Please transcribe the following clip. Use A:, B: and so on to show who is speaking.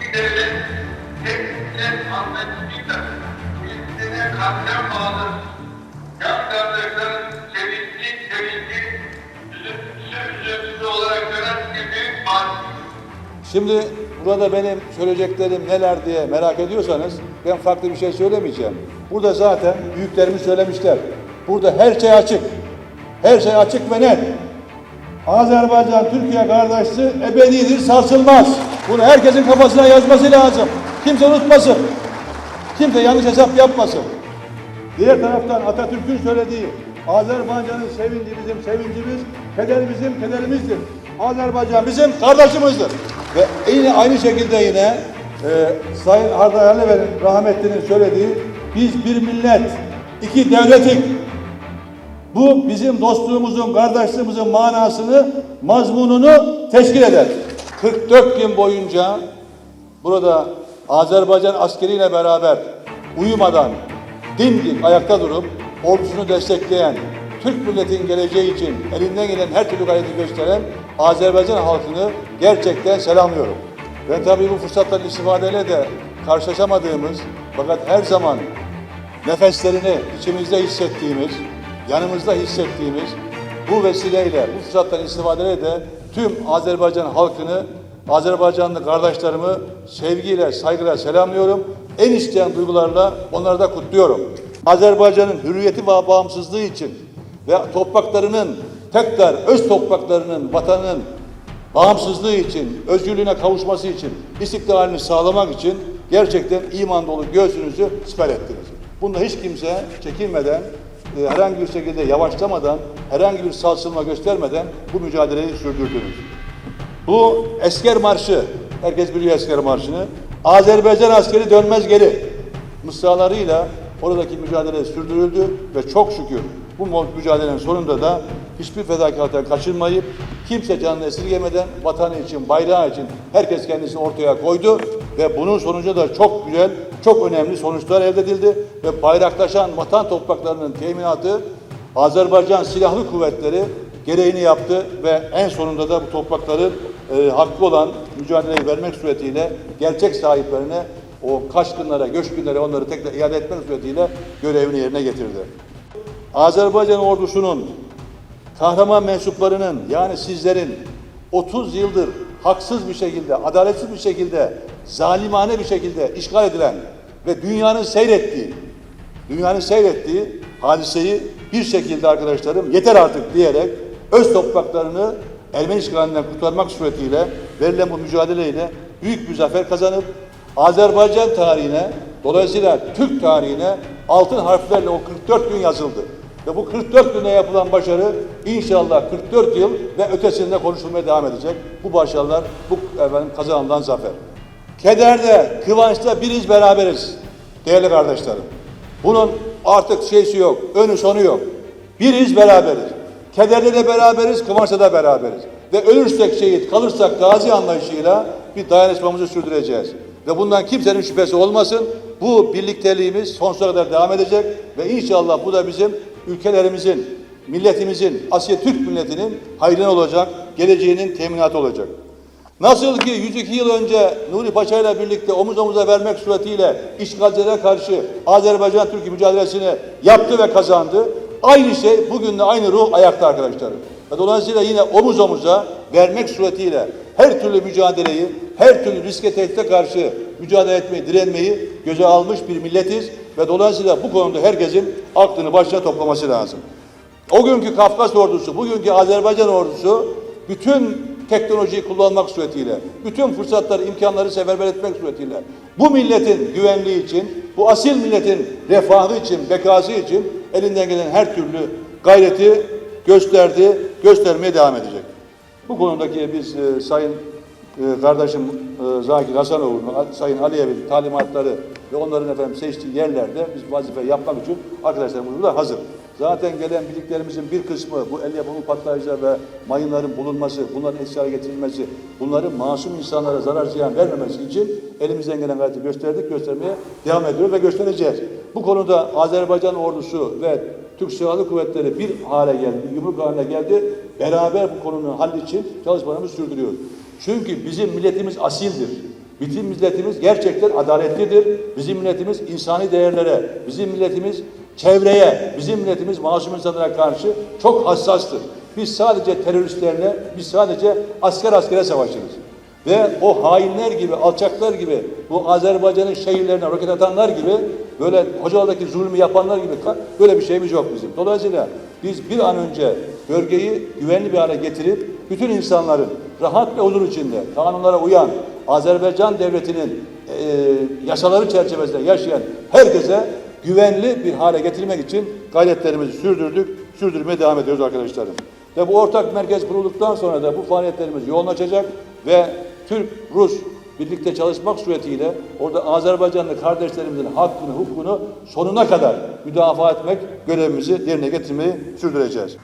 A: bir devlet millet anlayışıyla birbirine kalpten bağlı. Yan kardeşlerin sevinci, sevinci, üzüntüsü, olarak gören bir büyük.
B: Şimdi burada benim söyleyeceklerim neler diye merak ediyorsanız ben farklı bir şey söylemeyeceğim. Burada zaten büyüklerimiz söylemişler. Burada her şey açık. Her şey açık ve net. Azerbaycan Türkiye kardeşliği ebedidir, sarsılmaz. Bunu herkesin kafasına yazması lazım. Kimse unutmasın. Kimse yanlış hesap yapmasın. Diğer taraftan Atatürk'ün söylediği Azerbaycan'ın sevinci bizim sevincimiz, keder bizim kederimizdir. Azerbaycan bizim kardeşimizdir. Ve yine aynı şekilde yine e, Sayın Arda Yerliver'in rahmetlinin söylediği biz bir millet, iki devletik. Bu bizim dostluğumuzun, kardeşliğimizin manasını, mazmununu teşkil eder. 44 gün boyunca burada Azerbaycan askeriyle beraber uyumadan dimdik ayakta durup ordusunu destekleyen, Türk milletin geleceği için elinden gelen her türlü gayreti gösteren Azerbaycan halkını gerçekten selamlıyorum. Ben tabii bu fırsattan istifadeyle de karşılaşamadığımız fakat her zaman nefeslerini içimizde hissettiğimiz, yanımızda hissettiğimiz bu vesileyle, bu fırsattan istifadeyle de tüm Azerbaycan halkını, Azerbaycanlı kardeşlerimi sevgiyle, saygıyla selamlıyorum. En içten duygularla onları da kutluyorum. Azerbaycan'ın hürriyeti ve bağımsızlığı için ve topraklarının tekrar öz topraklarının, vatanının bağımsızlığı için, özgürlüğüne kavuşması için, istiklalini sağlamak için gerçekten iman dolu göğsünüzü siper ettiniz. Bunda hiç kimse çekinmeden, e, herhangi bir şekilde yavaşlamadan, herhangi bir sarsılma göstermeden bu mücadeleyi sürdürdünüz. Bu Esker Marşı, herkes biliyor Esker Marşı'nı. Azerbaycan askeri dönmez geri mısralarıyla oradaki mücadele sürdürüldü ve çok şükür bu mücadelenin sonunda da hiçbir fedakarlıktan kaçınmayıp kimse canını esirgemeden vatanı için, bayrağı için herkes kendisini ortaya koydu ve bunun sonucu da çok güzel, çok önemli sonuçlar elde edildi ve bayraktaşan vatan topraklarının teminatı Azerbaycan Silahlı Kuvvetleri gereğini yaptı ve en sonunda da bu toprakların e, hakkı olan mücadeleyi vermek suretiyle gerçek sahiplerine o kaçkınlara, göçkünlere onları tekrar iade etmek suretiyle görevini yerine getirdi. Azerbaycan ordusunun kahraman mensuplarının yani sizlerin 30 yıldır haksız bir şekilde, adaletsiz bir şekilde, zalimane bir şekilde işgal edilen ve dünyanın seyrettiği, dünyanın seyrettiği hadiseyi bir şekilde arkadaşlarım yeter artık diyerek öz topraklarını Ermeni işgalinden kurtarmak suretiyle verilen bu mücadeleyle büyük bir zafer kazanıp Azerbaycan tarihine dolayısıyla Türk tarihine altın harflerle o 44 gün yazıldı. Ve bu 44 günde yapılan başarı inşallah 44 yıl ve ötesinde konuşulmaya devam edecek. Bu başarılar, bu efendim, kazanılan zafer. Kederde, kıvançta biriz beraberiz değerli kardeşlerim. Bunun artık şeysi yok, önü sonu yok. Biriz beraberiz. Kederde de beraberiz, kıvançta da beraberiz. Ve ölürsek şehit, kalırsak gazi anlayışıyla bir dayanışmamızı sürdüreceğiz. Ve bundan kimsenin şüphesi olmasın. Bu birlikteliğimiz sonsuza kadar devam edecek ve inşallah bu da bizim ülkelerimizin, milletimizin, Asya Türk milletinin hayrına olacak, geleceğinin teminatı olacak. Nasıl ki 102 yıl önce Nuri Paşa ile birlikte omuz omuza vermek suretiyle işgalcilere karşı Azerbaycan Türkiye mücadelesini yaptı ve kazandı. Aynı şey bugün de aynı ruh ayakta arkadaşlarım. Dolayısıyla yine omuz omuza vermek suretiyle her türlü mücadeleyi, her türlü riske tehdide karşı mücadele etmeyi, direnmeyi göze almış bir milletiz. Ve dolayısıyla bu konuda herkesin aklını başına toplaması lazım. O günkü Kafkas ordusu, bugünkü Azerbaycan ordusu bütün teknolojiyi kullanmak suretiyle, bütün fırsatları, imkanları seferber etmek suretiyle bu milletin güvenliği için, bu asil milletin refahı için, bekası için elinden gelen her türlü gayreti gösterdi, göstermeye devam edecek. Bu konudaki biz e, Sayın e, kardeşim e, Zakir Hasanoğlu'nun, Sayın Aliyev'in talimatları ve onların efendim seçtiği yerlerde biz vazife yapmak için arkadaşlarımız burada hazır. Zaten gelen bildiklerimizin bir kısmı bu el yapımı patlayıcılar ve mayınların bulunması, bunların hale getirilmesi, bunların masum insanlara zarar ziyan vermemesi için elimizden gelen gayreti gösterdik, göstermeye devam ediyoruz ve göstereceğiz. Bu konuda Azerbaycan ordusu ve Türk Silahlı Kuvvetleri bir hale geldi, yumruk haline geldi. Beraber bu konunun halli için çalışmalarımızı sürdürüyoruz. Çünkü bizim milletimiz asildir. Bizim milletimiz gerçekten adaletlidir. Bizim milletimiz insani değerlere, bizim milletimiz çevreye, bizim milletimiz masum insanlara karşı çok hassastır. Biz sadece teröristlerle, biz sadece asker askere savaşırız. Ve o hainler gibi, alçaklar gibi, bu Azerbaycan'ın şehirlerine roket atanlar gibi, böyle Hocalı'daki zulmü yapanlar gibi böyle bir şeyimiz yok bizim. Dolayısıyla biz bir an önce bölgeyi güvenli bir hale getirip bütün insanların rahat ve huzur içinde kanunlara uyan Azerbaycan devletinin e, yasaları çerçevesinde yaşayan herkese güvenli bir hale getirmek için gayretlerimizi sürdürdük, sürdürmeye devam ediyoruz arkadaşlarım. Ve bu ortak merkez kurulduktan sonra da bu faaliyetlerimiz yoğunlaşacak ve Türk-Rus birlikte çalışmak suretiyle orada Azerbaycanlı kardeşlerimizin hakkını, hukukunu sonuna kadar müdafaa etmek görevimizi yerine getirmeyi sürdüreceğiz.